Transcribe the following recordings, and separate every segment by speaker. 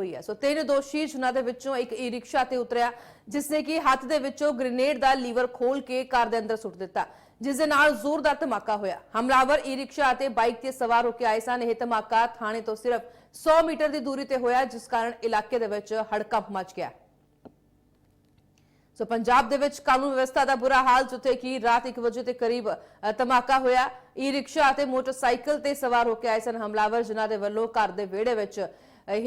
Speaker 1: ਹੋਈ ਹੈ। ਸੋ ਤਿੰਨ ਦੋਸ਼ੀ ਜਿਨ੍ਹਾਂ ਦੇ ਵਿੱਚੋਂ ਇੱਕ ਈ ਰਿਕਸ਼ਾ ਤੇ ਉਤਰਿਆ ਜਿਸ ਨੇ ਕਿ ਹੱਥ ਦੇ ਵਿੱਚੋਂ ਗ੍ਰੇਨੇਡ ਦਾ ਲੀਵਰ ਖੋਲ ਕੇ ਕਾਰ ਦੇ ਅੰਦਰ ਸੁੱਟ ਦਿੱਤਾ, ਜਿਸ ਦੇ ਨਾਲ ਜ਼ੋਰਦਾਰ ਧਮਾਕਾ ਹੋਇਆ। ਹਮਲਾਵਰ ਈ ਰਿਕਸ਼ਾ ਅਤੇ ਬਾਈਕ ਤੇ ਸਵਾਰ ਹੋ ਕੇ ਆਏ ਸਨ। ਇਹ ਧਮਾਕਾ ਥਾਣੇ ਤੋਂ ਸਿਰਫ 100 ਮੀਟਰ ਦੀ ਦੂਰੀ ਤੇ ਹੋਇਆ, ਜਿਸ ਕਾਰਨ ਇਲਾਕੇ ਦੇ ਵਿੱਚ ਹੜਕੰਪ ਮਚ ਗਿਆ। ਸੋ ਪੰਜਾਬ ਦੇ ਵਿੱਚ ਕਾਨੂੰਨ ਵਿਵਸਥਾ ਦਾ ਬੁਰਾ ਹਾਲ, ਜਿੱਥੇ ਕਿ ਰਾਤ 1 ਵਜੇ ਦੇ ਕਰੀਬ ਧਮਾਕਾ ਹੋਇਆ। ਈ ਰਿਕਸ਼ਾ ਅਤੇ ਮੋਟਰਸਾਈਕਲ ਤੇ ਸਵਾਰ ਹੋ ਕੇ ਆਏ ਸਨ। ਹਮਲਾਵਰ ਜਿਨ੍ਹਾਂ ਦੇ ਵੱਲੋਂ ਘਰ ਦੇ ਵਿਹੜੇ ਵਿੱਚ ਇਹ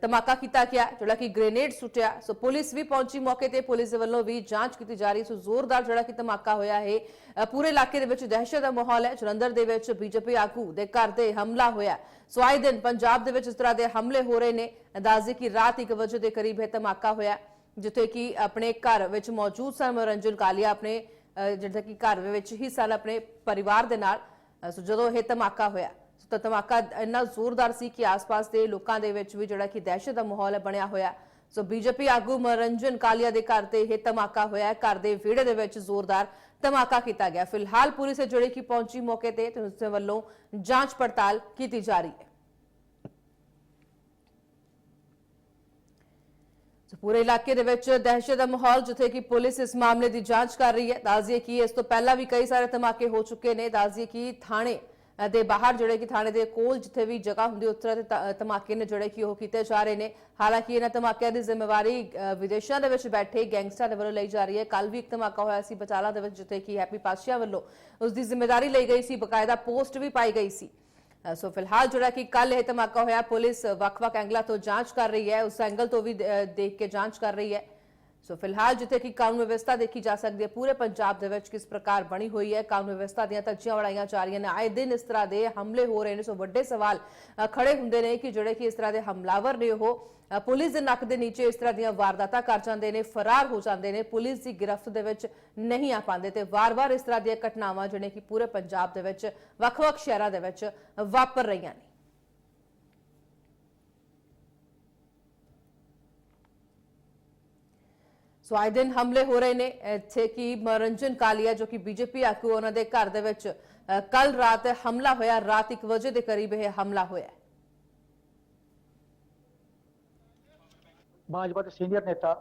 Speaker 1: ਧਮਾਕਾ ਕੀਤਾ ਗਿਆ ਜਿਹੜਾ ਕਿ ਗ੍ਰੇਨੇਡ ਸੁੱਟਿਆ। ਸੋ ਪੁਲਿਸ ਵੀ ਪਹੁੰਚੀ ਮੌਕੇ ਤੇ। ਪੁਲਿਸ ਦੇ ਵੱਲੋਂ ਵੀ ਜਾਂਚ ਕੀਤੀ ਜਾ ਰਹੀ ਸੋ ਜ਼ੋਰਦਾਰ ਜਿਹੜਾ ਕਿ ਧਮਾਕਾ ਹੋਇਆ ਹੈ ਪੂਰੇ ਇਲਾਕੇ ਦੇ ਵਿੱਚ ਦਹਿਸ਼ਤ ਦਾ ਮਾਹੌਲ ਹੈ। ਜਲੰਧਰ ਦੇ ਵਿੱਚ ਬੀਜੇਪੀ ਆਗੂ ਦੇ ਘਰ ਤੇ ਹਮਲਾ ਹੋਇਆ। ਸੋ ਆਏ ਦਿਨ ਪੰਜਾਬ ਦੇ ਵਿੱਚ ਇਸ ਤਰ੍ਹਾਂ ਦੇ ਹਮਲੇ ਹੋ ਰਹੇ ਨੇ। ਅੰਦਾਜ਼ੇ ਕਿ ਰਾਤ 1 ਵਜੇ ਦੇ ਕਰੀਬ ਇਹ ਧਮਾਕਾ ਹੋਇਆ। ਜਿੱਥੇ ਕਿ ਆਪਣੇ ਘਰ ਵਿੱਚ ਮੌਜੂਦ ਸਨ ਮਨੋਰੰਜਨ ਕਾਲੀਆ ਆਪਣੇ ਅ, ਜਿਹੜਾ ਕਿ ਘਰ ਵਿੱਚ ਹੀ ਸਨ ਆਪਣੇ ਪਰਿਵਾਰ ਦੇ ਨਾਲ। ਸੋ ਜਦੋਂ ਇਹ ਧਮਾਕਾ ਹੋਇਆ ਤਾਂ ਧਮਾਕਾ ਇੰਨਾ ਜ਼ੋਰਦਾਰ ਸੀ ਕਿ ਆਸ-ਪਾਸ ਦੇ ਲੋਕਾਂ ਦੇ ਵਿੱਚ ਵੀ ਜਿਹੜਾ ਕਿ ਦਹਿਸ਼ਤ ਦਾ ਮਾਹੌਲ ਹੈ ਬਣਿਆ ਹੋਇਆ ਸੋ ਬੀਜੇਪੀ ਆਗੂ ਮਨੋਰੰਜਨ ਕਾਲੀਆ ਦੇ ਘਰ ਤੇ ਇਹ ਧਮਾਕਾ ਹੋਇਆ ਘਰ ਦੇ ਵਿਹੜੇ ਦੇ ਵਿੱਚ ਜ਼ੋਰਦਾਰ ਧਮਾਕਾ ਕੀਤਾ ਗਿਆ। ਫਿਲਹਾਲ ਪੁਲਿਸ ਹੈ ਜਿਹੜੀ ਕਿ ਪਹੁੰਚੀ ਮੌਕੇ ਤੇ ਤੇ ਉਸ ਦੇ ਵੱਲੋਂ ਜਾਂਚ ਪੜਤਾਲ ਕੀਤੀ ਜਾ ਰਹੀ ਹੈ। ਸੋ ਪੂਰੇ ਇਲਾਕੇ ਦੇ ਵਿੱਚ ਦਹਿਸ਼ਤ ਦਾ ਮਾਹੌਲ, ਜਿੱਥੇ ਕਿ ਪੁਲਿਸ ਇਸ ਮਾਮਲੇ ਦੀ ਜਾਂਚ ਕਰ ਰਹੀ ਹੈ। ਦੱਸਦੀਏ ਕਿ ਇਸ ਤੋਂ ਪਹਿਲਾਂ ਵੀ ਕਈ ਸਾਰੇ ਧਮਾਕੇ ਹੋ ਚੁੱਕੇ ਨੇ। ਦੱਸਦੀਏ ਕਿ ਥਾਣੇ ਦੇ ਬਾਹਰ ਜਿਹੜੇ ਕਿ ਥਾਣੇ ਦੇ ਕੋਲ ਜਿੱਥੇ ਵੀ ਜਗ੍ਹਾ ਹੁੰਦੀ ਉੱਥੇ ਤੇ ਧ- ਧਮਾਕੇ ਨੇ ਜਿਹੜੇ ਕਿ ਉਹ ਕੀਤੇ ਜਾ ਰਹੇ ਨੇ। ਹਾਲਾਂਕਿ ਇਹਨਾਂ ਧਮਾਕਿਆਂ ਦੀ ਜ਼ਿੰਮੇਵਾਰੀ ਵਿਦੇਸ਼ਾਂ ਦੇ ਵਿੱਚ ਬੈਠੇ ਗੈਂਗਸਟਰਾਂ ਦੇ ਵੱਲੋਂ ਲਈ ਜਾ ਰਹੀ ਹੈ। ਕੱਲ ਵੀ ਇੱਕ ਧਮਾਕਾ ਹੋਇਆ ਸੀ ਬਚਾਲਾ ਦੇ ਵਿੱਚ, ਜਿੱਥੇ ਕਿ ਹੈਪੀ ਪਾਸ਼ੀਆ ਵੱਲੋਂ ਉਸ ਦੀ ਜ਼ਿੰਮੇਵਾਰੀ ਲਈ ਗਈ ਸੀ, ਬਕਾਇਦਾ ਪੋਸਟ ਵੀ ਪਾਈ ਗਈ ਸੀ। ਸੋ ਫਿਲਹਾਲ ਜਿਹੜਾ ਕਿ ਕੱਲ ਇਹ ਧਮਾਕਾ ਹੋਇਆ, ਪੁਲਿਸ ਵੱਖ-ਵੱਖ ਐਂਗਲਾਂ ਤੋਂ ਜਾਂਚ ਕਰ ਰਹੀ ਹੈ। ਉਸ ਐਂਗਲ ਤੋਂ ਵੀ ਦੇਖ ਕੇ ਜਾਂਚ ਕਰ ਰਹੀ ਹੈ। ਸੋ ਫਿਲਹਾਲ ਜਿੱਥੇ ਕਿ ਕਾਨੂੰਨ ਵਿਵਸਥਾ ਦੇਖੀ ਜਾ ਸਕਦੀ ਹੈ, ਪੂਰੇ ਪੰਜਾਬ ਦੇ ਵਿੱਚ ਕਿਸ ਪ੍ਰਕਾਰ ਬਣੀ ਹੋਈ ਹੈ, ਕਾਨੂੰਨ ਵਿਵਸਥਾ ਦੀਆਂ ਧੱਜੀਆਂ ਵੜਾਈਆਂ ਜਾ ਰਹੀਆਂ ਨੇ। ਆਏ ਦਿਨ ਇਸ ਤਰ੍ਹਾਂ ਦੇ ਹਮਲੇ ਹੋ ਰਹੇ ਨੇ, ਸੋ ਵੱਡੇ ਸਵਾਲ ਖੜੇ ਹੁੰਦੇ ਨੇ ਕਿ ਜਿਹੜੇ ਕਿ ਇਸ ਤਰ੍ਹਾਂ ਦੇ ਹਮਲਾਵਰ ਨੇ ਉਹ ਪੁਲਿਸ ਦੇ ਨੱਕ ਦੇ ਨੀਚੇ ਇਸ ਤਰ੍ਹਾਂ ਦੀਆਂ ਵਾਰਦਾਤਾਂ ਕਰ ਜਾਂਦੇ ਨੇ, ਫਰਾਰ ਹੋ ਜਾਂਦੇ ਨੇ, ਪੁਲਿਸ ਦੀ ਗ੍ਰਿਫਤ ਦੇ ਵਿੱਚ ਨਹੀਂ ਆ ਪਾਉਂਦੇ ਤੇ ਵਾਰ-ਵਾਰ ਇਸ ਤਰ੍ਹਾਂ ਦੀਆਂ ਘਟਨਾਵਾਂ ਜਿਹੜੀਆਂ ਕਿ ਪੂਰੇ ਪੰਜਾਬ ਦੇ ਵਿੱਚ, ਵੱਖ-ਵੱਖ ਸ਼ਹਿਰਾਂ ਦੇ ਵਿੱਚ ਵਾਪਰ ਰਹੀਆਂ ਨੇ। ਸੋ ਆਏ ਦਿਨ ਹਮਲੇ ਹੋ ਰਹੇ ਨੇ ਇੱਥੇ ਕਿ ਮਨੋਰੰਜਨ ਕਾਲੀਆ ਜੋ ਕਿ ਬੀਜੇਪੀ ਆਗੂ ਉਹਨਾਂ ਦੇ ਘਰ ਦੇ ਵਿੱਚ ਕੱਲ ਰਾਤ ਹਮਲਾ ਹੋਇਆ, ਰਾਤ 1 ਵਜੇ ਦੇ ਕਰੀਬ ਇਹ ਹਮਲਾ ਹੋਇਆ
Speaker 2: ਭਾਜਪਾ ਦੇ ਸੀਨੀਅਰ ਨੇਤਾ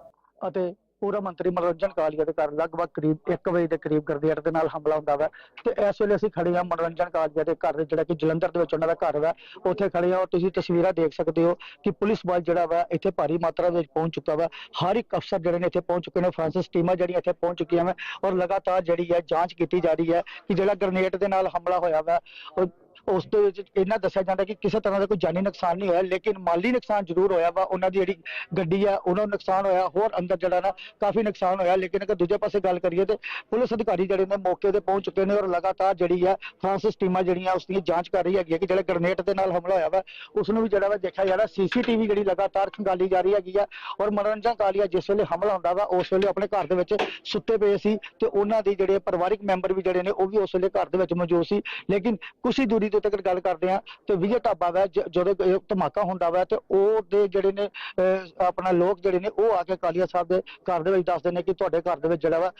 Speaker 2: ਅਤੇ ਪੂਰਾ ਮੰਤਰੀ ਮਨੋਰੰਜਨ ਕਾਲੀਆ ਦੇ ਘਰ ਲਗਭਗ ਕਰੀਬ 1 ਵਜੇ ਦੇ ਕਰੀਬ ਗਰਦੇੜ ਦੇ ਨਾਲ ਹਮਲਾ ਹੁੰਦਾ ਵਾ। ਤੇ ਇਸ ਵੇਲੇ ਅਸੀਂ ਖੜੇ ਹਾਂ ਮਨੋਰੰਜਨ ਕਾਲੀਆ ਦੇ ਘਰ ਜਿਹੜਾ ਕਿ ਜਲੰਧਰ ਦੇ ਵਿੱਚ ਉਹਨਾਂ ਦਾ ਘਰ ਵਾ। ਉੱਥੇ ਖੜੇ ਹਾਂ ਔਰ ਤੁਸੀਂ ਤਸਵੀਰਾਂ ਦੇਖ ਸਕਦੇ ਹੋ ਕਿ ਪੁਲਿਸ ਬਲ ਜਿਹੜਾ ਵਾ, ਇੱਥੇ ਭਾਰੀ ਮਾਤਰਾ ਦੇ ਵਿੱਚ ਪਹੁੰਚ ਚੁੱਕਾ ਵਾ। ਹਰ ਇੱਕ ਅਫਸਰ ਜਿਹੜੇ ਨੇ ਇੱਥੇ ਪਹੁੰਚ ਚੁੱਕੇ ਨੇ ਫਰਾਂਸਿਸ ਟੀਮਾਂ ਜਿਹੜੀਆਂ ਇੱਥੇ ਪਹੁੰਚ ਚੁੱਕੀਆਂ ਵਾ। ਔਰ ਲਗਾਤਾਰ ਜਿਹੜੀ ਹੈ ਜਾਂਚ ਕੀਤੀ ਜਾ ਰਹੀ ਹੈ ਕਿ ਜਿਹੜਾ ਗ੍ਰਨੇਡ ਦੇ ਨਾਲ ਹਮਲਾ ਹੋਇਆ ਵਾ ਉਸ ਦੇ ਵਿੱਚ ਇਹਨਾਂ ਦੱਸਿਆ ਜਾਂਦਾ ਕਿ ਕਿਸੇ ਤਰ੍ਹਾਂ ਦਾ ਕੋਈ ਜਾਨੀ ਨੁਕਸਾਨ ਨਹੀਂ ਹੋਇਆ, ਲੇਕਿਨ ਮਾਲੀ ਨੁਕਸਾਨ ਜ਼ਰੂਰ ਹੋਇਆ ਵਾ। ਉਹਨਾਂ ਦੀ ਜਿਹੜੀ ਗੱਡੀ ਆ, ਉਹਨਾਂ ਨੂੰ ਨੁਕਸਾਨ ਹੋਇਆ। ਹੋਰ ਅੰਦਰ ਜਿਹੜਾ ਨਾ, ਕਾਫੀ ਨੁਕਸਾਨ ਹੋਇਆ। ਲੇਕਿਨ ਅਗਰ ਦੂਜੇ ਪਾਸੇ ਗੱਲ ਕਰੀਏ ਤੇ ਪੁਲਿਸ ਅਧਿਕਾਰੀ ਜਿਹੜੇ ਨੇ ਮੌਕੇ ਤੇ ਪਹੁੰਚ ਚੁੱਕੇ ਨੇ ਔਰ ਲਗਾਤਾਰ ਜਿਹੜੀ ਆ ਫਰਾਂਸਿਸ ਟੀਮਾਂ ਜਿਹੜੀਆਂ ਉਸ ਦੀ ਜਾਂਚ ਕਰ ਰਹੀ ਹੈਗੀ ਹੈ ਕਿ ਜਿਹੜਾ ਗ੍ਰਨੇਡ ਦੇ ਨਾਲ ਹਮਲਾ ਹੋਇਆ ਵਾ, ਉਸ ਨੂੰ ਵੀ ਜਿਹੜਾ ਵਾ ਦੇਖਿਆ ਜਾ ਰਿਹਾ। ਸੀਸੀਟੀਵੀ ਜਿਹੜੀ ਲਗਾਤਾਰ ਖੰਗਾਲੀ ਜਾ ਰਹੀ ਹੈਗੀ ਆ ਔਰ ਮਨੋਰੰਜਨ ਕਾਲੀਆ ਜਿਸ ਵੇਲੇ ਹਮਲਾ ਹੁੰਦਾ ਵਾ, ਉਸ ਵੇਲੇ ਆਪਣੇ ਘਰ ਦੇ ਵਿੱਚ ਸੁੱਤੇ ਪਏ ਸੀ ਤੇ ਉਹਨਾਂ ਦੇ ਜਿਹੜੇ ਪਰਿਵਾਰਿਕ ਮੈਂਬਰ ਵੀ ਜਿਹੜੇ ਨੇ, ਉਹ ਵੀ ਉਸ ਵੇਲੇ ਘਰ ਦੇ ਵਿੱਚ ਮੌਜੂਦ ਸੀ। ਲੇਕਿਨ ਕੁਝ ਹੀ ਦੂਰੀ ਤੇ ਤੱਕ ਗੱਲ ਕਰਦੇ ਆ ਤੇ ਵਿਜੇ ਢਾਬਾ ਵਾ ਜ- ਜਦੋਂ ਇਹ ਧਮਾਕਾ ਹੁੰਦਾ ਵਾ ਤੇ ਉਹ ਦੇ ਜਿਹੜੇ ਨੇ ਅਹ, ਆਪਣਾ ਲੋਕ ਜਿਹੜੇ ਨੇ ਉਹ ਆ ਕੇ ਕਾਲੀਆ ਸਾਹਿਬ ਦੇ ਘਰ ਦੇ ਵਿੱਚ ਦੱਸਦੇ ਨੇ ਕਿ ਤੁਹਾਡੇ ਘਰ ਦੇ ਵਿੱਚ ਜਿਹੜਾ ਵਾ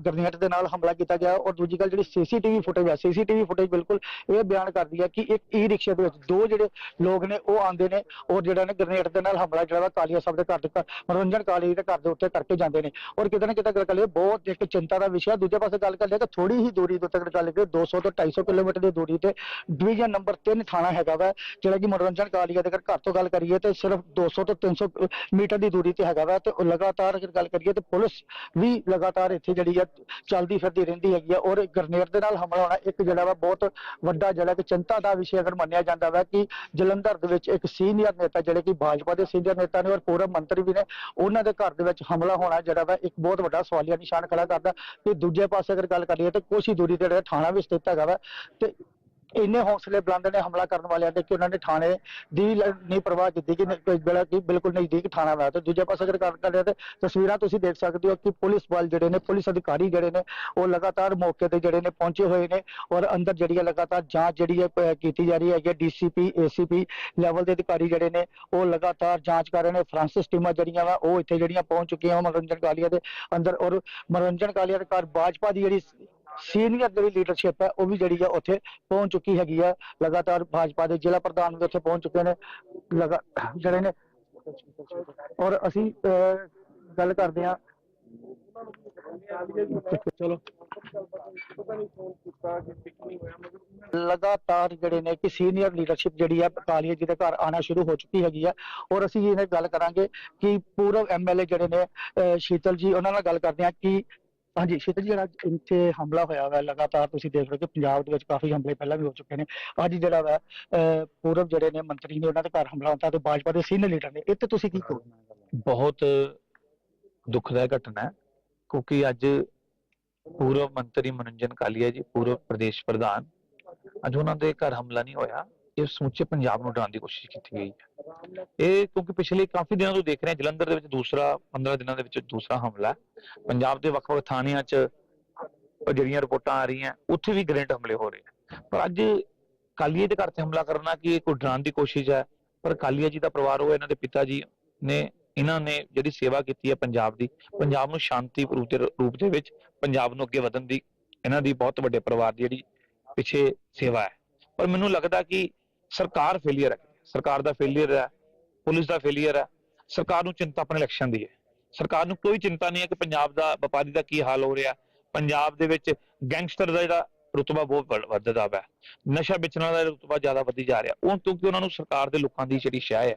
Speaker 2: ਗ੍ਰਨੇਡ ਦੇ ਨਾਲ ਹਮਲਾ ਕੀਤਾ ਗਿਆ ਔਰ ਦੂਜੀ ਗੱਲ ਜਿਹੜੀ ਸੀਸੀਟੀਵੀ ਫੁਟੇਜ ਆ ਸੀਸੀਟੀਵੀ ਫੁਟੇਜ ਬਿਲਕੁਲ ਇਹ ਬਿਆਨ ਕਰਦੀ ਹੈ ਕਿ ਇੱਕ ਈ ਰਿਕਸ਼ੇ ਦੇ ਵਿੱਚ ਦੋ ਜਿਹੜੇ ਲੋਕ ਨੇ ਉਹ ਆਉਂਦੇ ਨੇ ਔਰ ਜਿਹੜਾ ਨੇ ਗ੍ਰਨੇਡ ਦੇ ਨਾਲ ਹਮਲਾ ਜਿਹੜਾ ਵਾ ਕਾਲੀਆ ਸਾਹਿਬ ਦੇ ਘਰ ਦੇ ਘਰ- ਮਨੋਰੰਜਨ ਕਾਲੀ ਦੇ ਘਰ ਦੇ ਉੱਤੇ ਕਰਕੇ ਜਾਂਦੇ ਨੇ ਔਰ ਕਿਤੇ ਨਾ ਕਿਤੇ ਗੱਲ ਕਰੀਏ ਬਹੁਤ ਇੱਕ ਚਿੰਤਾ ਦਾ ਵਿਸ਼ਾ ਦੂਜੇ ਪਾਸੇ ਗੱਲ ਕਰ ਲਿਆ ਕਿ ਥੋੜੀ ਹੀ ਦੂਰੀ ਦੇ ਤੱਕ ਗੱਲ ਕਰੀਏ 200 ਤੋਂ 250 ਕਿਲੋਮੀਟਰ ਦੀ ਦੂਰੀ ਤੇ ਡਿਵੀਜ਼ਨ ਨੰਬਰ 3 ਥਾਣਾ ਹੈਗਾ ਵਾ, ਜਿਹੜਾ ਕਿ ਮਨੋਰੰਜਨ ਕਾਲੀਆ ਦੇ ਘਰ ਘਰ ਤੋਂ ਗੱਲ ਕਰੀਏ ਤੇ ਸਿਰਫ 200 ਤੋਂ 300 ਮੀਟਰ ਦੀ ਦੂਰੀ ਤੇ ਹੈਗਾ ਵਾ ਤੇ ਲਗਾਤਾਰ ਅਗਰ ਗੱਲ ਕਰੀਏ ਤੇ ਪੁਲਿਸ ਵੀ ਲਗਾਤਾਰ ਇੱਥੇ ਜਿਹੜੀ ਆ ਚੱਲਦੀ ਫਿਰਦੀ ਰਹਿੰਦੀ ਹੈਗੀ ਆ ਔਰ ਗ੍ਰਨੇਡ ਦੇ ਨਾਲ ਹਮਲਾ ਹੋਣਾ ਇੱਕ ਜਿਹੜਾ ਵਾ ਬਹੁਤ ਵੱਡਾ ਜਿਹੜਾ ਕਿ ਚਿੰਤਾ ਦਾ ਵਿਸ਼ਾ ਅਗਰ ਮੰਨਿਆ ਜਾਂਦਾ ਵਾ ਕਿ ਜਲੰਧਰ ਦੇ ਵਿੱਚ ਇੱਕ ਸੀਨੀਅਰ ਨੇਤਾ ਜਿਹੜੇ ਕਿ ਭਾਜਪਾ ਦੇ ਸੀਨੀਅਰ ਨੇਤਾ ਨੇ ਔਰ ਪੂਰਬ ਮੰਤਰੀ ਵੀ ਨੇ, ਉਹਨਾਂ ਦੇ ਘਰ ਦੇ ਵਿੱਚ ਹਮਲਾ ਹੋਣਾ ਜਿਹੜਾ ਵਾ ਇੱਕ ਬਹੁਤ ਵੱਡਾ ਸਵਾਲੀਆ ਨਿਸ਼ਾਨ ਖੜਾ ਕਰਦਾ ਤੇ ਦੂਜੇ ਪਾਸੇ ਅਗਰ ਗੱਲ ਕਰੀਏ ਤੇ ਕੁਛ ਹੀ ਦੂਰੀ ਤੇ ਜਿਹੜਾ ਥਾਣਾ ਵੀ ਸਥਿਤ ਹੈਗਾ ਵਾ ਤੇ ਇੰਨੇ ਹੌਸਲੇ ਬੁਲੰਦ ਨੇ ਹਮਲਾ ਕਰਨ ਵਾਲਿਆਂ ਦੇ ਕਿ ਉਹਨਾਂ ਨੇ ਥਾਣੇ ਦੀ ਨਹੀਂ ਪਰਵਾਹ ਕੀਤੀ ਕਿ ਨਹੀਂ- ਕਿ ਬਿਲਕੁਲ ਨਜ਼ਦੀਕ ਥਾਣਾ ਵਾ। ਤੇ ਦੂਜੇ ਪਾਸੇ ਅਗਰ ਗੱਲ ਕਰਦੇ ਤੇ ਤਸਵੀਰਾਂ ਤੁਸੀਂ ਦੇਖ ਸਕਦੇ ਹੋ ਕਿ ਪੁਲਿਸ ਬਲ ਜਿਹੜੇ ਨੇ, ਪੁਲਿਸ ਅਧਿਕਾਰੀ ਜਿਹੜੇ ਨੇ, ਉਹ ਲਗਾਤਾਰ ਮੌਕੇ ਤੇ ਜਿਹੜੇ ਨੇ ਪਹੁੰਚੇ ਹੋਏ ਨੇ ਔਰ ਅੰਦਰ ਜਿਹੜੀ ਹੈ ਲਗਾਤਾਰ ਜਾਂਚ ਜਿਹੜੀ ਹੈ ਕੀਤੀ ਜਾ ਰਹੀ ਹੈਗੀ ਡੀਸੀਪੀ, ਏਸੀਪੀ ਲੈਵਲ ਦੇ ਅਧਿਕਾਰੀ ਜਿਹੜੇ ਨੇ, ਉਹ ਲਗਾਤਾਰ ਜਾਂਚ ਕਰ ਰਹੇ ਨੇ। ਫਰਾਂਸਿਸ ਟੀਮਾਂ ਜਿਹੜੀਆਂ ਵਾ, ਉਹ ਇੱਥੇ ਜਿਹੜੀਆਂ ਪਹੁੰਚ ਚੁੱਕੀਆਂ ਮਨੋਰੰਜਨ ਕਾਲੀਆ ਦੇ ਅੰਦਰ ਔਰ ਮਨੋਰੰਜਨ ਕਾਲੀਆ ਦੇ ਘਰ ਭਾਜਪਾ ਦੀ ਜਿਹੜੀ ਸੀਨੀਅਰ ਜਿਹੜੀ ਲੀਡਰਸ਼ਿਪ ਹੈ ਉਹ ਵੀ ਜਿਹੜੀ ਆ ਉੱਥੇ ਪਹੁੰਚ ਚੁੱਕੀ ਹੈਗੀ ਆ। ਲਗਾਤਾਰ ਭਾਜਪਾ ਦੇ ਜ਼ਿਲ੍ਹਾ ਪ੍ਰਧਾਨ ਵੀ ਉੱਥੇ ਪਹੁੰਚ ਚੁੱਕੇ ਨੇ। ਲਗਾ ਜਿਹੜੇ ਨੇ ਔਰ ਅਸੀਂ ਅਹ, ਗੱਲ ਕਰਦੇ ਹਾਂ। ਚਲੋ। ਲਗਾਤਾਰ ਜਿਹੜੇ ਨੇ ਕਿ ਸੀਨੀਅਰ ਲੀਡਰਸ਼ਿਪ ਜਿਹੜੀ ਆ ਕਾਲੀਆ ਜੀ ਦੇ ਘਰ ਆਣਾ ਸ਼ੁਰੂ ਹੋ ਚੁੱਕੀ ਹੈਗੀ ਆ। ਔਰ ਅਸੀਂ ਇਹ ਗੱਲ ਕਰਾਂਗੇ ਕਿ ਪੂਰਵ ਐਮਐਲਏ ਜਿਹੜੇ ਨੇ ਅਹ ਸ਼ੀਤਲ ਜੀ ਉਹਨਾਂ ਨਾਲ ਗੱਲ ਕਰਦੇ ਹਾਂ ਕਿ ਹਾਂਜੀ ਸ਼ੀਤਲ ਜੀ, ਜਿਹੜਾ ਇੱਥੇ ਹਮਲਾ ਹੋਇਆ ਵਾ, ਲਗਾਤਾਰ ਤੁਸੀਂ ਦੇਖ ਰਹੇ ਹੋ ਕਿ ਪੰਜਾਬ ਦੇ ਵਿੱਚ ਕਾਫੀ ਹਮਲੇ ਪਹਿਲਾਂ ਵੀ ਹੋ ਚੁੱਕੇ ਨੇ। ਅੱਜ ਜਿਹੜਾ ਵਾ, ਅਹ, ਪੂਰਵ ਜਿਹੜੇ ਨੇ ਮੰਤਰੀ ਨੇ ਉਹਨਾਂ ਦੇ ਘਰ ਹਮਲਾ ਹੁੰਦਾ ਤੇ ਭਾਜਪਾ ਦੇ ਸੀਨੀਅਰ ਲੀਡਰ ਨੇ। ਇੱਥੇ ਤੁਸੀਂ ਕੀ ਕਹੋਗੇ?
Speaker 3: ਬਹੁਤ ਦੁਖਦਾਇਕ ਘਟਨਾ ਹੈ, ਕਿਉਂਕਿ ਅੱਜ ਪੂਰਬ ਮੰਤਰੀ ਮਨੋਰੰਜਨ ਕਾਲੀਆ ਜੀ ਪੂਰਬ ਪ੍ਰਦੇਸ਼ ਪ੍ਰਧਾਨ, ਅੱਜ ਉਹਨਾਂ ਦੇ ਘਰ ਹਮਲਾ ਨਹੀਂ ਹੋਇਆ। ਇਹ ਸਮੁੱਚੇ ਪੰਜਾਬ ਨੂੰ ਡਰਾਉਣ ਦੀ ਕੋਸ਼ਿਸ਼ ਕੀਤੀ ਗਈ ਹੈ। ਇਹ ਕਿਉਂਕਿ ਪਿਛਲੇ ਕਾਫੀ ਦਿਨਾਂ ਤੋਂ ਦੇਖ ਰਹੇ ਹਾਂ, ਜਲੰਧਰ ਦੇ ਵਿੱਚ ਦੂਸਰਾ 15 ਦਿਨਾਂ ਦੇ ਵਿੱਚ ਦੂਸਰਾ ਹਮਲਾ ਪੰਜਾਬ ਦੇ ਵੱਖ-ਵੱਖ ਥਾਣਿਆਂ 'ਚ ਜਿਹੜੀਆਂ ਰਿਪੋਰਟਾਂ ਆ ਰਹੀਆਂ, ਉੱਥੇ ਵੀ ਗ੍ਰੇਨੇਡ ਹਮਲੇ ਹੋ ਰਹੇ ਹੈ ਪਰ ਅੱਜ ਕਾਲੀਏ ਦੇ ਘਰ ਤੇ ਹਮਲਾ ਕਰਨਾ ਕਿ ਇਹ ਕੋਈ ਡਰਾਉਣ ਦੀ ਕੋਸ਼ਿਸ਼ ਹੈ? ਪਰ ਕਾਲੀਆ ਜੀ ਦਾ ਪਰਿਵਾਰ ਉਹ ਇਹਨਾਂ ਦੇ ਪਿਤਾ ਜੀ ਨੇ, ਇਹਨਾਂ ਨੇ ਜਿਹੜੀ ਸੇਵਾ ਕੀਤੀ ਹੈ ਪੰਜਾਬ ਦੀ, ਪੰਜਾਬ ਨੂੰ ਸ਼ਾਂਤੀ ਰੂਪ ਦੇ ਰੂਪ ਦੇ ਵਿੱਚ, ਪੰਜਾਬ ਨੂੰ ਅੱਗੇ ਵਧਣ ਦੀ, ਇਹਨਾਂ ਦੀ ਬਹੁਤ ਵੱਡੇ ਪਰਿਵਾਰ ਦੀ ਜਿਹੜੀ ਪਿੱਛੇ ਸੇਵਾ ਹੈ। ਪਰ ਮੈਨੂੰ ਲੱਗਦਾ ਕਿ ਸਰਕਾਰ ਫੇਲਿਅਰ ਹੈ। ਸਰਕਾਰ ਦਾ ਫੇਲਿਅਰ ਹੈ, ਪੁਲਿਸ ਦਾ ਫੇਲਿਅਰ ਹੈ। ਸਰਕਾਰ ਨੂੰ ਚਿੰਤਾ ਆਪਣੇ ਇਲੈਕਸ਼ਨ ਦੀ ਹੈ। ਸਰਕਾਰ ਨੂੰ ਕੋਈ ਚਿੰਤਾ ਨਹੀਂ ਹੈ ਕਿ ਪੰਜਾਬ ਦਾ, ਵਪਾਰੀ ਦਾ ਕੀ ਹਾਲ ਹੋ ਰਿਹਾ। ਪੰਜਾਬ ਦੇ ਵਿੱਚ ਗੈਂਗਸਟਰ ਦਾ ਜਿਹੜਾ ਰੁਤਬਾ ਬਹੁਤ ਵਧ- ਵੱਧਦਾ ਪਿਆ। ਨਸ਼ਾ ਵੇਚਣ ਦਾ ਰੁਤਬਾ ਜ਼ਿਆਦਾ ਵਧੀ ਜਾ ਰਿਹਾ। ਉਹ ਕਿਉਂਕਿ ਉਹਨਾਂ ਨੂੰ ਸਰਕਾਰ ਦੇ ਲੋਕਾਂ ਦੀ ਜਿਹੜੀ ਸ਼ਾਹ ਹੈ।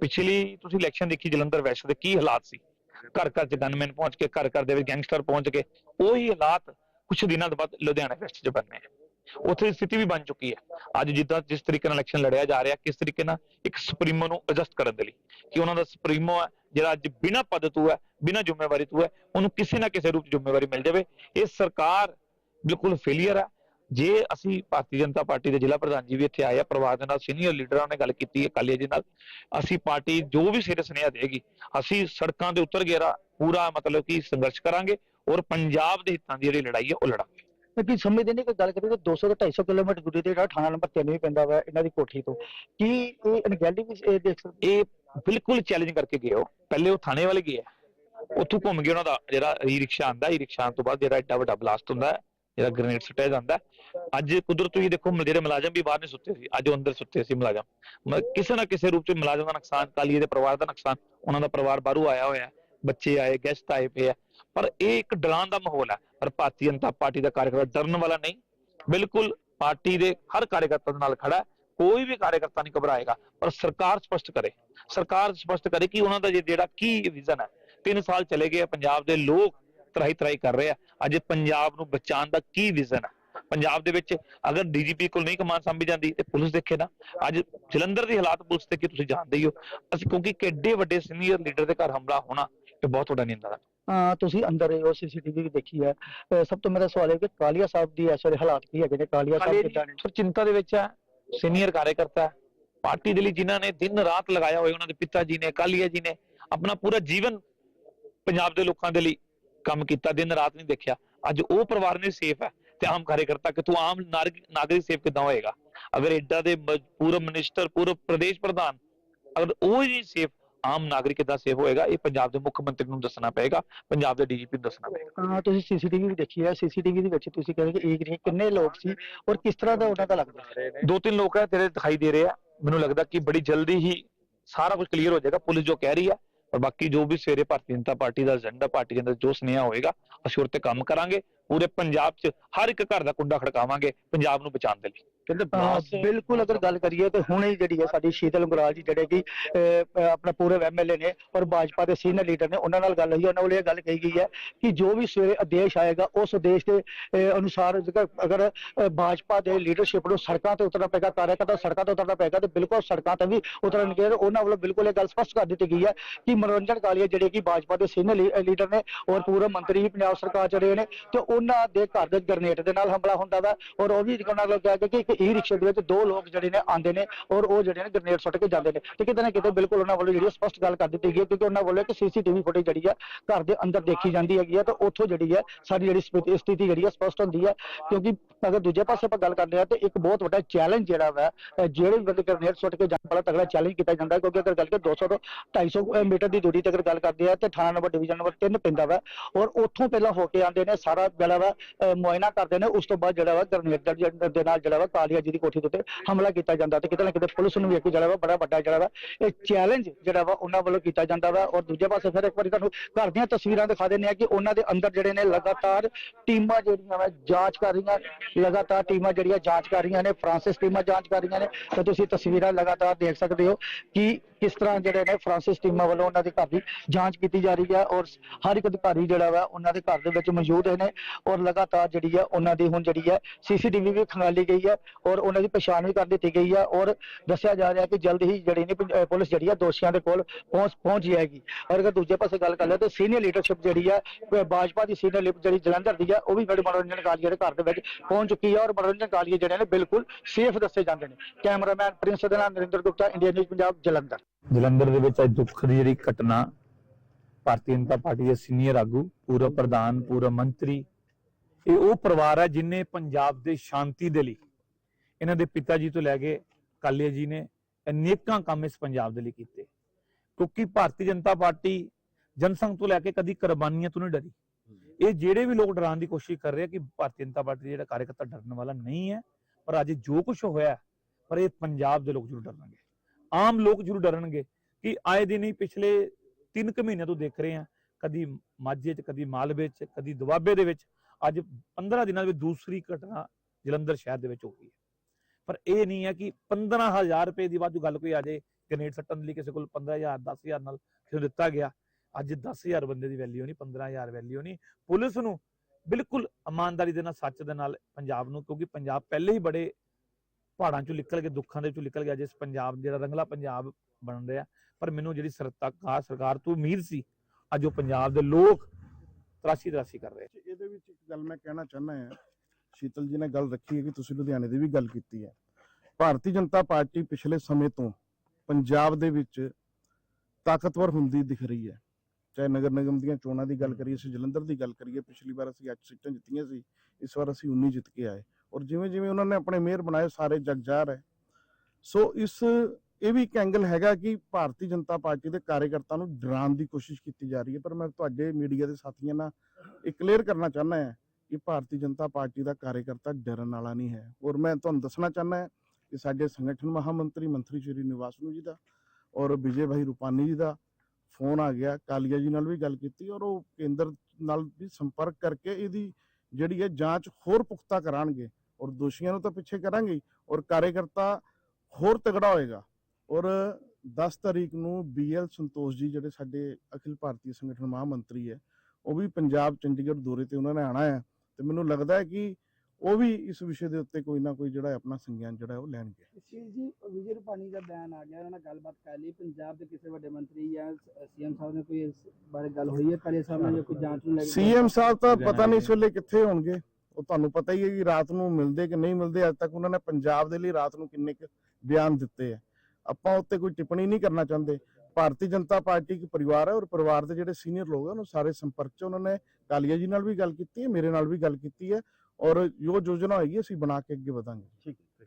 Speaker 3: ਪਿਛਲੀ ਤੁਸੀਂ ਇਲੈਕਸ਼ਨ ਦੇਖੀ ਜਲੰਧਰ ਵੈਸਟ ਦੇ ਕੀ ਹਾਲਾਤ ਸੀ? ਘਰ ਘਰ ਚ ਗਨਮੈਨ ਪਹੁੰਚ ਕੇ, ਘਰ ਘਰ ਦੇ ਵਿੱਚ ਗੈਂਗਸਟਰ ਪਹੁੰਚ ਕੇ, ਉਹੀ ਹਾਲਾਤ ਕੁਝ ਦਿਨਾਂ ਤੋਂ ਬਾਅਦ ਲੁਧਿਆਣਾ ਵੈਸਟ ਚ ਬਣਨੇ ਆ ਉੱਥੇ ਦੀ ਸਥਿਤੀ ਵੀ ਬਣ ਚੁੱਕੀ ਹੈ। ਅੱਜ ਜਿੱਦਾਂ ਜਿਸ ਤਰੀਕੇ ਨਾਲ ਇਲੈਕਸ਼ਨ ਲੜਿਆ ਜਾ ਰਿਹਾ, ਕਿਸ ਤਰੀਕੇ ਨਾਲ ਇੱਕ ਸੁਪਰੀਮੋ ਨੂੰ ਐਡਜਸਟ ਕਰਨ ਦੇ ਲਈ ਕਿ ਉਹਨਾਂ ਦਾ ਸੁਪਰੀਮੋ ਹੈ, ਜਿਹੜਾ ਅੱਜ ਬਿਨਾਂ ਪਦ ਤੋਂ ਹੈ, ਬਿਨਾਂ ਜ਼ਿੰਮੇਵਾਰੀ ਤੋਂ ਹੈ, ਉਹਨੂੰ ਕਿਸੇ ਨਾ ਕਿਸੇ ਰੂਪ ਜ਼ਿੰਮੇਵਾਰੀ ਮਿਲ ਜਾਵੇ। ਇਹ ਸਰਕਾਰ ਬਿਲਕੁਲ ਫੇਲਿਅਰ ਹੈ। ਜੇ ਅਸੀਂ ਭਾਰਤੀ ਜਨਤਾ ਪਾਰਟੀ ਦੇ ਜ਼ਿਲ੍ਹਾ ਪ੍ਰਧਾਨ ਜੀ ਵੀ ਇੱਥੇ ਆਏ ਆ, ਪਰਿਵਾਰ ਦੇ ਨਾਲ ਸੀਨੀਅਰ ਲੀਡਰਾਂ ਨੇ ਗੱਲ ਕੀਤੀ ਹੈ ਕਾਲੀਆ ਜੀ ਨਾਲ, ਅਸੀਂ ਪਾਰਟੀ ਜੋ ਵੀ ਸਿਰੇ ਸੁਨੇਹਾ ਦੇਗੀ, ਅਸੀਂ ਸੜਕਾਂ ਦੇ ਉੱਤਰ ਗੇਰਾ ਪੂਰਾ ਮਤਲਬ ਕਿ ਸੰਘਰਸ਼ ਕਰਾਂਗੇ ਔਰ ਪੰਜਾਬ ਦੇ ਹਿੱਤਾਂ ਦੀ ਜਿਹੜੀ ਲੜਾਈ ਹੈ, ਉਹ ਲੜਾਂਗੇ।
Speaker 2: ਕਿ ਸਮਝਦੇ ਨਹੀਂ ਕਿ ਗੱਲ ਕਰੀਏ ਤਾਂ 200 ਤੋਂ 250 ਕਿਲੋਮੀਟਰ ਦੂਰੀ ਤੇ ਜਿਹੜਾ ਥਾਣਾ ਨੰਬਰ 3 ਵੀ ਪੈਂਦਾ ਵਾ ਇਹਨਾਂ ਦੀ ਕੋਠੀ ਤੋਂ। ਕੀ ਇਹ ਅਨਗੈਲੀ ਵੀ ਇਹ ਦੇਖ ਸਕਦੇ
Speaker 3: ਇਹ ਬਿਲਕੁਲ ਚੈਲੰਜ ਕਰਕੇ ਗਏ ਹੋ ਪਹਿਲੇ ਉਹ ਥਾਣੇ ਵਾਲੇ ਗਏ ਉੱਥੋਂ ਘੁੰਮ ਕੇ ਉਹਨਾਂ ਦਾ, ਜਿਹੜਾ ਈ ਰਿਕਸ਼ਾ ਆਂਦਾ ਈ ਰਿਕਸ਼ਾ ਤੋਂ ਬਾਅਦ ਜਿਹੜਾ ਐਡਾ ਵੱਡਾ ਬਲਾਸਟ ਹੁੰਦਾ, ਜਿਹੜਾ ਗ੍ਰੇਨੇਡ ਸੁੱਟਿਆ ਜਾਂਦਾ। ਅੱਜ ਕੁਦਰਤ ਤੁਸੀਂ ਦੇਖੋ, ਜਿਹੜੇ ਮੁਲਾਜ਼ਮ ਵੀ ਬਾਹਰ ਨਹੀਂ ਸੁੱਤੇ ਸੀ, ਅੱਜ ਉਹ ਅੰਦਰ ਸੁੱਤੇ ਸੀ ਮੁਲਾਜ਼ਮ। ਕਿਸੇ ਨਾ ਕਿਸੇ ਰੂਪ ਚ ਮੁਲਾਜ਼ਮ ਦਾ ਨੁਕਸਾਨ ਕਾਲੀਏ ਦੇ ਪਰਿਵਾਰ ਦਾ ਨੁਕਸਾਨ, ਉਹਨਾਂ ਦਾ ਪਰਿਵਾਰ ਬਾਹਰੋਂ ਆਇਆ ਹੋਇਆ, ਬੱਚੇ ਆਏ ਗੈਸਟ ਆਏ ਪਏ ਆ। ਪਰ ਇਹ ਇੱਕ ਡਰਾਂ ਦਾ ਮਾਹੌਲ ਹੈ। ਪਰ ਭਾਰਤੀ ਜਨਤਾ ਪਾਰਟੀ ਦਾ ਕਾਰਜਕਰਤਾ ਡਰਨ ਵਾਲਾ ਨਹੀਂ। ਬਿਲਕੁਲ ਪਾਰਟੀ ਦੇ ਹਰ ਕਾਰਜਕਰਤਾ ਦੇ ਨਾਲ ਖੜਾ ਕੋਈ ਵੀ ਕਾਰਜਕਰਤਾ ਨਹੀਂ ਘਬਰਾਏਗਾ। ਪਰ ਸਰਕਾਰ ਸਪਸ਼ਟ ਕਰੇ। ਸਰਕਾਰ ਸਪਸ਼ਟ ਕਰੇ ਕਿ ਉਹਨਾਂ ਦਾ ਜੇ ਜਿਹੜਾ ਕੀ ਵਿਜ਼ਨ ਹੈ। 3 ਸਾਲ ਚਲੇ ਗਏ ਪੰਜਾਬ ਦੇ ਲੋਕ ਤਰਾਈ ਤਰਾਈ ਕਰ ਰਹੇ ਆ। ਅੱਜ ਪੰਜਾਬ ਨੂੰ ਬਚਾਉਣ ਦਾ ਕੀ ਵਿਜ਼ਨ ਹੈ? ਪੰਜਾਬ ਦੇ ਵਿੱਚ ਅਗਰ ਡੀਜੀਪੀ ਕੋਲ ਨਹੀਂ ਕਮਾਨ ਸੰਭੀ ਜਾਂਦੀ, ਤੇ ਪੁਲਿਸ ਦੇਖੇ ਨਾ। ਅੱਜ ਜਲੰਧਰ ਦੀ ਹਾਲਾਤ ਪੁਲਿਸ ਤੇ ਕੀ ਤੁਸੀਂ ਜਾਣਦੇ ਹੀ ਹੋ। ਅਸੀਂ ਕਿਉਂਕਿ ਕਿੱਡੇ ਵੱਡੇ ਸੀਨੀਅਰ ਲੀਡਰ ਦੇ ਘਰ ਹਮਲਾ ਹੋਣਾ, ਇਹ ਬਹੁਤ ਵੱਡਾ ਨਿੰਦਾ ਦਾ
Speaker 2: ਤੁਸੀਂ ਅੰਦਰ ਰਹੇ ਹੋ ਸੀਸੀਟੀਵੀ ਵੀ ਦੇਖੀ ਹੈ। ਸਭ ਤੋਂ ਮੇਰਾ ਸਵਾਲ ਹੈ ਕਿ ਕਾਲੀਆ ਸਾਹਿਬ ਦੀ ਇਸ ਵੇਲੇ ਹਾਲਾਤ ਕੀ ਹੈਗੇ ਨੇ? ਕਾਲੀਆ ਸਾਹਿਬ ਕਿੱਦਾਂ ਨੇ?
Speaker 3: ਸਰ ਚਿੰਤਾ ਦੇ ਵਿੱਚ ਹੈ। ਸੀਨੀਅਰ ਕਾਰਜਕਰਤਾ। ਪਾਰਟੀ ਦੇ ਲਈ ਜਿਨ੍ਹਾਂ ਨੇ ਦਿਨ ਰਾਤ ਲਗਾਇਆ ਹੋਇਆ ਉਹਨਾਂ ਦੇ ਪਿਤਾ ਜੀ ਨੇ ਕਾਲੀਆ ਜੀ ਨੇ ਆਪਣਾ ਪੂਰਾ ਜੀਵਨ ਪੰਜਾਬ ਦੇ ਲੋਕਾਂ ਦੇ ਲਈ ਕੰਮ ਕੀਤਾ ਦਿਨ ਰਾਤ ਨਹੀਂ ਦੇਖਿਆ। ਅੱਜ ਉਹ ਪਰਿਵਾਰ ਨੇ ਸੇਫ ਹੈ ਤੇ ਆਮ ਕਾਰਜਕਰਤਾ ਕਿ ਤੂੰ ਆਮ ਨਾਗਰਿਕ ਸੇਫ ਕਿਦਾਂ ਹੋਏਗਾ? ਅਗਰ ਏਡਾ ਦੇ ਪੂਰਵ ਮਿਨਿਸਟਰ ਪੂਰਵ ਪ੍ਰਦੇਸ਼ ਪ੍ਰਧਾਨ ਅਗਰ ਉਹ ਹੀ ਸੇਫ ਆਮ ਨਾਗਰਿਕ ਕਿਦਾਂ ਸੇਫ ਹੋਏਗਾ ਇਹ ਪੰਜਾਬ ਦੇ ਮੁੱਖ ਮੰਤਰੀ ਨੂੰ ਦੱਸਣਾ ਪਏਗਾ ਪੰਜਾਬ ਦੇ ਡੀਜੀਪੀ ਨੂੰ ਦੱਸਣਾ ਪਏਗਾ।
Speaker 2: ਹਾਂ ਤੁਸੀਂ ਸੀਸੀਟੀਵੀ ਵੀ ਦੇਖੀ ਹੈ ਸੀਸੀਟੀਵੀ ਦੇ ਵਿੱਚ ਤੁਸੀਂ ਕਹਿੰਦੇ ਕਿ ਇੱਕ ਨਹੀਂ ਕਿੰਨੇ ਲੋਕ ਸੀ ਔਰ ਕਿਸ ਤਰ੍ਹਾਂ ਦਾ ਉਹਨਾਂ ਦਾ ਲੱਗਦਾ
Speaker 3: ਦੋ ਤਿੰਨ ਲੋਕ ਹੈ ਤੇਰੇ ਦਿਖਾਈ ਦੇ ਰਹੇ ਆ ਮੈਨੂੰ ਲੱਗਦਾ ਕਿ ਬੜੀ ਜਲਦੀ ਹੀ ਸਾਰਾ ਕੁਝ ਕਲੀਅਰ ਹੋ ਜਾਏਗਾ ਪੁਲਿਸ ਜੋ ਕਹਿ ਰਹੀ ਹੈ ਪਰ ਬਾਕੀ ਜੋ ਵੀ ਸਵੇਰੇ ਭਾਰਤੀ ਜਨਤਾ ਪਾਰਟੀ ਦਾ ਏਜੰਡਾ ਪਾਰਟੀ ਦੇ ਅੰਦਰ ਜੋ ਸੁਨੇਹਾ ਹੋਏਗਾ ਅਸੀਂ ਉਹ ਤੇ ਕੰਮ ਕਰਾਂਗੇ ਪੂਰੇ ਪੰਜਾਬ 'ਚ ਹਰ ਇੱਕ ਘਰ ਦਾ ਕੁੰਡਾ ਖੜਕਾਵਾਂਗੇ ਪੰਜਾਬ ਨੂੰ ਬਚਾਉਣ ਦੇ ਲਈ।
Speaker 2: ਕਹਿੰਦੇ ਬਿਲਕੁਲ ਅਗਰ ਗੱਲ ਕਰੀਏ ਤੇ ਹੁਣੇ ਹੀ ਜਿਹੜੀ ਹੈ ਸਾਡੀ ਸ਼ੀਤਲ ਗੁਰਾਲ ਜੀ ਜਿਹੜੇ ਕਿ ਆਪਣਾ ਪੂਰੇ ਐਮਐਲਏ ਨੇ ਔਰ ਭਾਜਪਾ ਦੇ ਸੀਨੀਅਰ ਲੀਡਰ ਨੇ ਉਹਨਾਂ ਨਾਲ ਗੱਲ ਹੋਈ ਉਹਨਾਂ ਵੱਲੋਂ ਇਹ ਗੱਲ ਕਹੀ ਗਈ ਹੈ ਕਿ ਜੋ ਵੀ ਸਵੇਰੇ ਆਦੇਸ਼ ਆਏਗਾ ਉਸ ਆਦੇਸ਼ ਦੇ ਅਨੁਸਾਰ ਅਗਰ ਭਾਜਪਾ ਦੇ ਲੀਡਰਸ਼ਿਪ ਨੂੰ ਸੜਕਾਂ ਤੇ ਉਤਰਨਾ ਪਏਗਾ ਕਾਰਜਕਰਤਾ ਸੜਕਾਂ ਤੇ ਉਤਰਨਾ ਪਏਗਾ ਤੇ ਬਿਲਕੁਲ ਸੜਕਾਂ ਤੇ ਵੀ ਉਤਰਨਗੇ ਉਹਨਾਂ ਵੱਲੋਂ ਬਿਲਕੁਲ ਇਹ ਗੱਲ ਸਪਸ਼ਟ ਕਰ ਦਿੱਤੀ ਗਈ ਹੈ ਕਿ ਮਨੋਰੰਜਨ ਕਾਲੀਆ ਜਿਹੜੇ ਕਿ ਭਾਜਪਾ ਦੇ ਸੀਨੀਅਰ ਲੀਡਰ ਨੇ ਔਰ ਪੂਰਵ ਮੰਤਰੀ ਵੀ ਪੰਜਾਬ ਸਰਕਾਰ ਚ ਰਹੇ ਨੇ ਤੇ ਉਹਨਾਂ ਦੇ ਘਰ ਦੇ ਗ੍ਰਨੇਡ ਦੇ ਨਾਲ ਹਮਲਾ ਹੁੰਦਾ ਵਾ ਔਰ ਉਹ ਵੀ ਉਹਨਾਂ ਵੱਲੋਂ ਕਿਹਾ ਕਿ ਇੱਕ ਇੱਕ ਈ ਰਿਕਸ਼ੇ ਦੇ ਵਿੱਚ ਦੋ ਲੋਕ ਜਿਹੜੇ ਨੇ ਆਉਂਦੇ ਨੇ ਔਰ ਉਹ ਜਿਹੜੇ ਨੇ ਗ੍ਰਨੇਡ ਸੁੱਟ ਕੇ ਜਾਂਦੇ ਨੇ। ਤੇ ਕਿਤੇ ਨਾ ਕਿਤੇ ਬਿਲਕੁਲ ਉਹਨਾਂ ਵੱਲੋਂ ਜਿਹੜੀ ਹੈ ਸਪਸ਼ਟ ਗੱਲ ਕਰ ਦਿੱਤੀ ਗਈ ਹੈ ਕਿਉਂਕਿ ਉਹਨਾਂ ਵੱਲੋਂ ਇੱਕ ਸੀਸੀਟੀਵੀ ਫੁਟੇਜ ਜਿਹੜੀ ਹੈ ਘਰ ਦੇ ਅੰਦਰ ਦੇਖੀ ਜਾਂਦੀ ਹੈਗੀ ਹੈ ਤਾਂ ਉੱਥੋਂ ਜਿਹੜੀ ਹੈ ਸਾਡੀ ਜਿਹੜੀ ਸਥਿ- ਸਥਿਤੀ ਜਿਹੜੀ ਹੈ ਸਪਸ਼ਟ ਹੁੰਦੀ ਹੈ ਕਿਉਂਕਿ ਅਗਰ ਦੂਜੇ ਪਾਸੇ ਆਪਾਂ ਗੱਲ ਕਰਦੇ ਹਾਂ ਤੇ ਇੱਕ ਬਹੁਤ ਵੱਡਾ ਚੈਲੰਜ ਜਿਹੜਾ ਵਾ, ਅਹ ਜਿਹੜੇ ਵੀ ਬੰਦੇ ਗ੍ਰਨੇਡ ਸੁੱਟ ਕੇ ਜਾਣ ਵਾਲਾ ਤਗੜਾ ਚੈਲੰਜ ਕੀਤਾ ਜਾਂਦਾ ਹੈ ਕਿਉਂਕਿ ਅਗਰ ਗੱਲ ਕਰੀਏ 200 ਤੋਂ 250 ਮੀਟਰ ਦੀ ਦੂਰੀ ਤੇ ਅਗਰ ਗੱਲ ਕਰਦੇ ਆ ਤੇ ਥਾਣਾ ਨੰਬਰ ਡਿਵੀਜ਼ਨ ਨੰਬਰ 3 ਪੈਂਦਾ ਵਾ ਔਰ ਉੱਥੋਂ ਪਹਿਲਾਂ ਹੋ ਕੇ ਆਉਂਦੇ ਨੇ ਸਾਰਾ ਜਿਹੜਾ ਵਾ, ਅਹ ਮੁਆਇਨਾ ਕਰਦੇ ਨੇ, ਉਸ ਤੋਂ ਬਾਅਦ ਜਿਹੜਾ ਵਾ ਗ੍ਰਨੇਡ ਦੇ ਦੇ ਨਾਲ ਜਿਹੜਾ ਵਾ ਕਾਲੀਆ ਜੀ ਦੀ ਕੋਠੀ ਦੇ ਉੱਤੇ ਹਮਲਾ ਕੀਤਾ ਜਾਂਦਾ ਤੇ ਕਿਤੇ ਨਾ ਕਿਤੇ ਪੁਲਿਸ ਨੂੰ ਵੀ ਇੱਕ ਜਿਹੜਾ ਵਾ ਬੜਾ ਵੱਡਾ ਜਿਹੜਾ ਵਾ ਇਹ ਚੈਲੰਜ ਜਿਹੜਾ ਵਾ ਉਹਨਾਂ ਵੱਲੋਂ ਕੀਤਾ ਜਾਂਦਾ ਵਾ ਔਰ ਦੂਜੇ ਪਾਸੇ ਫਿਰ ਇੱਕ ਵਾਰੀ ਤੁਹਾਨੂੰ ਘਰ ਦੀਆਂ ਤਸਵੀਰਾਂ ਦਿਖਾ ਦਿੰਦੇ ਆ ਕਿ ਉਹਨਾਂ ਦੇ ਅੰਦਰ ਜਿਹੜੇ ਨੇ ਲਗਾਤਾਰ ਟੀਮਾਂ ਜਿਹੜੀਆਂ ਵਾ ਜਾਂਚ ਕਰ ਰਹੀਆਂ, ਲਗਾਤਾਰ ਟੀਮਾਂ ਜਿਹੜੀਆਂ ਜਾਂਚ ਕਰ ਰਹੀਆਂ ਨੇ ਫਰਾਂਸਿਸ ਟੀਮਾਂ ਜਾਂਚ ਕਰ ਰਹੀਆਂ ਨੇ। ਤੇ ਤੁਸੀਂ ਤਸਵੀਰਾਂ ਲਗਾਤਾਰ ਦੇਖ ਸਕਦੇ ਹੋ ਕਿ ਕਿਸ ਤਰ੍ਹਾਂ ਜਿਹੜੇ ਨੇ ਫਰਾਂਸਿਸ ਟੀਮਾਂ ਵੱਲੋਂ ਉਹਨਾਂ ਦੇ ਘਰ ਦੀ ਜਾਂਚ ਕੀਤੀ ਜਾ ਰਹੀ ਹੈ ਔਰ ਹਰ ਇੱਕ ਅਧਿਕਾਰੀ ਜਿਹੜਾ ਵਾ ਉਹਨਾਂ ਦੇ ਘਰ ਦੇ ਵਿੱਚ ਮੌਜੂਦ ਨੇ ਔਰ ਲਗਾਤਾਰ ਜਿਹੜੀ ਹੈ ਉਹਨਾਂ ਦੀ ਹੁਣ ਜਿਹੜੀ ਹੈ ਸੀਸੀਟੀਵੀ ਵੀ ਖੰਗਾਲੀ ਗਈ ਹੈ ਔਰ ਉਹਨਾਂ ਦੀ ਪਛਾਣ ਵੀ ਕਰ ਦਿੱਤੀ ਗਈ ਹੈ ਔਰ ਦੱਸਿਆ ਜਾ ਰਿਹਾ ਕਿ ਜਲਦ ਹੀ ਜਿਹੜੀ ਨੇ ਪੰਜ- ਪੁਲਿਸ ਜਿਹੜੀ ਹੈ ਦੋਸ਼ੀਆਂ ਦੇ ਕੋਲ ਪਹੁੰਚ ਪਹੁੰਚ ਜਾਏਗੀ। ਔਰ ਅਗਰ ਦੂਜੇ ਪਾਸੇ ਗੱਲ ਕਰ ਲਿਆ ਤਾਂ ਸੀਨੀਅਰ ਲੀਡਰਸ਼ਿਪ ਜਿਹੜੀ ਹੈ ਭਾਜਪਾ ਦੀ ਸੀਨੀਅਰ ਲੀਡਰ ਜਿਹੜੀ ਜਲੰਧਰ ਦੀ ਹੈ ਉਹ ਵੀ ਬੜੇ ਮਨੋਰੰਜਨ ਕਾਲੀਆ ਦੇ ਘਰ ਦੇ ਵਿੱਚ ਪਹੁੰਚ ਚੁੱਕੀ ਹੈ ਔਰ ਮਨੋਰੰਜਨ ਕਾਲੀਏ ਜਿਹੜੇ ਨੇ ਬਿਲਕੁਲ ਸੇਫ ਦੱਸੇ ਜਾਂਦੇ ਨੇ। ਕੈਮਰਾਮੈਨ ਪ੍ਰਿੰਸ ਦੇ ਨਾਲ ਨਰਿੰਦਰ ਗੁਪਤਾ, ਇੰਡੀਆ ਨਿਊਜ਼ ਪੰਜਾਬ, ਜਲੰਧਰ।
Speaker 3: ਜਲੰਧਰ ਦੇ ਵਿੱਚ ਅੱਜ ਦੁੱਖ ਦੀ ਜਿਹੜੀ ਘਟਨਾ, ਭਾਰਤੀ ਜਨਤਾ ਪਾਰਟੀ ਦੇ ਸੀਨੀਅਰ ਆਗੂ, ਪੂਰਵ ਪ੍ਰਧਾਨ, ਪੂਰਵ ਮੰਤਰੀ, ਇਹ ਉਹ ਪਰਿਵਾਰ ਹੈ ਜਿਨੇ ਪੰਜਾਬ ਦੇ ਸ਼ਾਂਤੀ ਦੇ ਲਈ, ਇਹਨਾਂ ਦੇ ਪਿਤਾ ਜੀ ਤੋਂ ਲੈ ਕੇ ਕਾਲੀਆ ਜੀ ਨੇ ਅਨੇਕਾਂ ਕੰਮ ਇਸ ਪੰਜਾਬ ਦੇ ਲਈ ਕੀਤੇ। ਕਿਉਂਕਿ ਭਾਰਤੀ ਜਨਤਾ ਪਾਰਟੀ ਜਨਸੰਘ ਤੋਂ ਲੈ ਕੇ ਕਦੀ ਕੁਰਬਾਨੀਆਂ ਤੋਂ ਨਹੀਂ ਡਰੀ। ਇਹ ਜਿਹੜੇ ਵੀ ਲੋਕ ਡਰਾਉਣ ਦੀ ਕੋਸ਼ਿਸ਼ ਕਰ ਰਹੇ ਆ ਕਿ ਭਾਰਤੀ ਜਨਤਾ ਪਾਰਟੀ ਦਾ ਜਿਹੜਾ ਕਾਰਜਕਰਤਾ ਡਰਨ ਵਾਲਾ ਨਹੀਂ ਹੈ, ਪਰ ਅੱਜ ਜੋ ਕੁਝ ਹੋਇਆ, ਪਰ ਇਹ ਪੰਜਾਬ ਦੇ ਲੋਕ ਜ਼ਰੂਰ ਡਰਨਗੇ। ਆਮ ਲੋਕ ਜ਼ਰੂਰ ਡਰਨਗੇ ਕਿ ਆਏ ਦਿਨ ਹੀ ਪਿਛਲੇ 3 ਕੁ ਮਹੀਨਿਆਂ ਤੋਂ ਦੇਖ ਰਹੇ ਆ ਕਦੀ ਮਾਝੇ 'ਚ, ਕਦੀ ਮਾਲਵੇ 'ਚ, ਕਦੀ ਦੁਆਬੇ ਦੇ ਵਿੱਚ, ਅੱਜ 15 ਦਿਨਾਂ ਦੇ ਵਿੱਚ ਦੂਸਰੀ ਘਟਨਾ ਜਲੰਧਰ ਸ਼ਹਿਰ ਦੇ ਵਿੱਚ ਹੋ ਗਈ ਹੈ। ਪਰ ਇਹ ਨਹੀਂ ਹੈ ਕਿ 15000 ਰੁਪਏ ਦੀ ਵਾਧੂ ਗੱਲ ਕੋਈ ਆ ਜਾਏ ਗ੍ਰੇਨੇਡ ਸੱਟਣ ਲਈ ਕਿਸੇ ਕੋਲ 15000 10000 ਨਾਲ ਕਿਸੇ ਦਿੱਤਾ ਗਿਆ। ਅੱਜ 10000 ਬੰਦੇ ਦੀ ਵੈਲਿਊ ਨਹੀਂ 15000 ਵੈਲਿਊ ਨਹੀਂ। ਪੁਲਿਸ ਨੂੰ ਬਿਲਕੁਲ ਇਮਾਨਦਾਰੀ ਦੇ ਨਾਲ, ਸੱਚ ਦੇ ਨਾਲ ਪੰਜਾਬ ਨੂੰ, ਕਿਉਂਕਿ ਪੰਜਾਬ ਪਹਿਲੇ ਹੀ ਬੜੇ ਪਹਾੜਾਂ ਚੋਂ ਨਿਕਲ ਕੇ, ਦੁੱਖਾਂ ਦੇ ਵਿੱਚੋਂ ਨਿਕਲ ਗਿਆ ਜਿਸ ਪੰਜਾਬ, ਜਿਹੜਾ ਰੰਗਲਾ ਪੰਜਾਬ ਬਣ ਰਿਹਾ। ਪਰ ਮੈਨੂੰ ਜਿਹੜੀ ਸਰਕਾਰ ਸਰਕਾਰ ਤੋਂ ਉਮੀਦ ਸੀ, ਅੱਜ ਉਹ ਪੰਜਾਬ ਦੇ ਲੋਕ ਤਰਾਸ਼ੀ ਤਰਾਸ਼ੀ ਕਰ ਰਹੇ।
Speaker 4: ਇਹਦੇ ਵਿੱਚ ਇੱਕ ਗੱਲ ਮੈਂ ਕਹਿਣਾ ਚਾਹੁੰਦਾ ਹਾਂ। ਸ਼ੀਤਲ ਜੀ ਨੇ ਗੱਲ ਰੱਖੀ ਹੈ ਕਿ ਤੁਸੀਂ ਲੁਧਿਆਣੇ ਦੀ ਵੀ ਗੱਲ ਕੀਤੀ ਹੈ। ਭਾਰਤੀ ਜਨਤਾ ਪਾਰਟੀ ਪਿਛਲੇ ਸਮੇਂ ਤੋਂ ਪੰਜਾਬ ਦੇ ਵਿੱਚ ਤਾਕਤਵਰ ਹੁੰਦੀ ਦਿਖ ਰਹੀ ਹੈ। ਚਾਹੇ ਨਗਰ ਨਿਗਮ ਦੀਆਂ ਚੋਣਾਂ ਦੀ ਗੱਲ ਕਰੀਏ ਅਸੀਂ ਜਲੰਧਰ ਦੀ ਗੱਲ ਕਰੀਏ, ਪਿਛਲੀ ਵਾਰ ਅਸੀਂ 8 ਸੀਟਾਂ ਜਿੱਤੀਆਂ ਸੀ, ਇਸ ਵਾਰ ਅਸੀਂ 19 ਜਿੱਤ ਕੇ ਆਏ। ਔਰ ਜਿਵੇਂ ਜਿਵੇਂ ਉਹਨਾਂ ਨੇ ਆਪਣੇ ਮੇਅਰ ਬਣਾਏ, ਸਾਰੇ ਜਗਜਾਰ ਹੈ ਸੋ ਇਸ, ਇਹ ਵੀ ਇੱਕ ਐਂਗਲ ਹੈਗਾ ਕਿ ਭਾਰਤੀ ਜਨਤਾ ਪਾਰਟੀ ਦੇ ਕਾਰਜਕਰਤਾ ਨੂੰ ਡਰਾਉਣ ਦੀ ਕੋਸ਼ਿਸ਼ ਕੀਤੀ ਜਾ ਰਹੀ ਹੈ। ਪਰ ਮੈਂ ਤੁਹਾਡੇ ਮੀਡੀਆ ਦੇ ਸਾਥੀਆਂ ਨਾਲ ਇਹ ਕਲੀਅਰ ਕਰਨਾ ਚਾਹੁੰਦਾ ਹਾਂ ਕਿ ਭਾਰਤੀ ਜਨਤਾ ਪਾਰਟੀ ਦਾ ਕਾਰਜਕਰਤਾ ਡਰਨ ਵਾਲਾ ਨਹੀਂ ਹੈ। ਔਰ ਮੈਂ ਤੁਹਾਨੂੰ ਦੱਸਣਾ ਚਾਹੁੰਦਾ ਹਾਂ ਕਿ ਸਾਡੇ ਸੰਗਠਨ ਮਹਾਮੰਤਰੀ ਮੰਤਰੀ ਸ਼੍ਰੀ ਨਿਵਾਸ ਨੂੰ ਜੀ ਦਾ ਔਰ ਵਿਜੇ ਭਾਈ ਰੂਪਾਨੀ ਜੀ ਦਾ ਫੋਨ ਆ ਗਿਆ। ਕਾਲੀਆ ਜੀ ਨਾਲ ਵੀ ਗੱਲ ਕੀਤੀ ਔਰ ਉਹ ਕੇਂਦਰ ਨਾਲ ਵੀ ਸੰਪਰਕ ਕਰਕੇ ਇਹਦੀ ਜਿਹੜੀ ਹੈ ਜਾਂਚ ਹੋਰ ਪੁਖਤਾ ਕਰਾਂਗੇ ਔਰ ਦੋਸ਼ੀਆਂ ਨੂੰ ਤਾਂ ਪਿੱਛੇ ਕਰਾਂਗੇ ਔਰ ਕਾਰਜਕਰਤਾ ਹੋਰ ਤਗੜਾ ਹੋਏਗਾ। ਔਰ 10 ਤਾਰੀਖ ਨੂੰ ਬੀਐਲ ਸੰਤੋਸ਼ ਜੀ ਜਿਹੜੇ ਸਾਡੇ ਅਖਿਲ ਭਾਰਤੀ ਸੰਗਠਨ ਮਹਾਮੰਤਰੀ ਹੈ ਉਹ ਵੀ ਪੰਜਾਬ ਚੰਡੀਗੜ੍ਹ ਦੌਰੇ ਤੇ ਉਹਨਾਂ ਨੇ ਆਣਾ ਹੈ। ਤੇ ਮੈਨੂੰ ਲੱਗਦਾ ਹੈ ਕਿ ਉਹ ਵੀ ਇਸ ਵਿਸ਼ੇ ਦੇ ਉੱਤੇ ਕੋਈ ਨਾ ਕੋਈ ਜਿਹੜਾ ਆਪਣਾ ਸੰਗਿਆਨ ਜਿਹੜਾ ਉਹ ਲੈਣਗੇ।
Speaker 5: ਸ਼ੀਲ ਜੀ ਵਿਜੇ ਰੂਪਾਣੀ ਦਾ ਬਿਆਨ ਆ ਗਿਆ ਉਹਨਾਂ ਨਾਲ ਗੱਲਬਾਤ ਕਰ ਲਈ। ਪੰਜਾਬ ਦੇ ਕਿਸੇ ਵੱਡੇ ਮੰਤਰੀ ਜਾਂ ਸੀਐਮ ਸਾਹਿਬ ਨੇ ਕੋਈ ਇਸ ਬਾਰੇ ਗੱਲ ਹੋਈ ਹੈ? ਕਰੇ ਜਾਂ ਕੋਈ ਜਾਂਚ ਨੂੰ ਲੈ ਕੇ
Speaker 4: ਸੀਐਮ ਸਾਹਿਬ ਤਾਂ ਪਤਾ ਨਹੀਂ ਇਸ ਵੇਲੇ ਕਿੱਥੇ ਹੋਣਗੇ। ਉਹ ਤੁਹਾਨੂੰ ਪਤਾ ਹੀ ਹੈ ਕਿ ਰਾਤ ਨੂੰ ਮਿਲਦੇ ਕਿ ਨਹੀਂ ਮਿਲਦੇ, ਅੱਜ ਤੱਕ ਉਹਨਾਂ ਨੇ ਪੰਜਾਬ ਦੇ ਲਈ ਰਾਤ ਨੂੰ ਕਿੰਨੇ ਕੁ ਬਿਆਨ ਦਿੱਤੇ ਆ। ਆਪਾਂ ਉੱਤੇ ਕੋਈ ਟਿੱਪਣੀ ਨਹੀਂ ਕਰਨਾ ਚਾਹੁੰਦੇ। ਭਾਰਤੀ ਜਨਤਾ ਪਾਰਟੀ ਇੱਕ ਪਰਿਵਾਰ ਹੈ ਔਰ ਪਰਿਵਾਰ ਦੇ ਜਿਹੜੇ ਸੀਨੀਅਰ ਲੋਕ ਹਨ ਉਹ ਸਾਰੇ ਸੰਪਰਕ 'ਚ ਉਹਨਾਂ ਨੇ ਕਾਲੀਆ ਜੀ ਨਾਲ ਵੀ ਗੱਲ ਕੀਤੀ ਹੈ, ਮੇਰੇ ਨਾਲ ਵੀ ਗੱਲ ਕੀਤੀ ਹੈ ਔਰ ਜੋ ਯੋਜਨਾ ਹੋਏਗੀ ਅਸੀਂ ਬਣਾ ਕੇ ਅੱਗੇ ਵਧਾਂਗੇ।
Speaker 2: ਠੀਕ ਹੈ।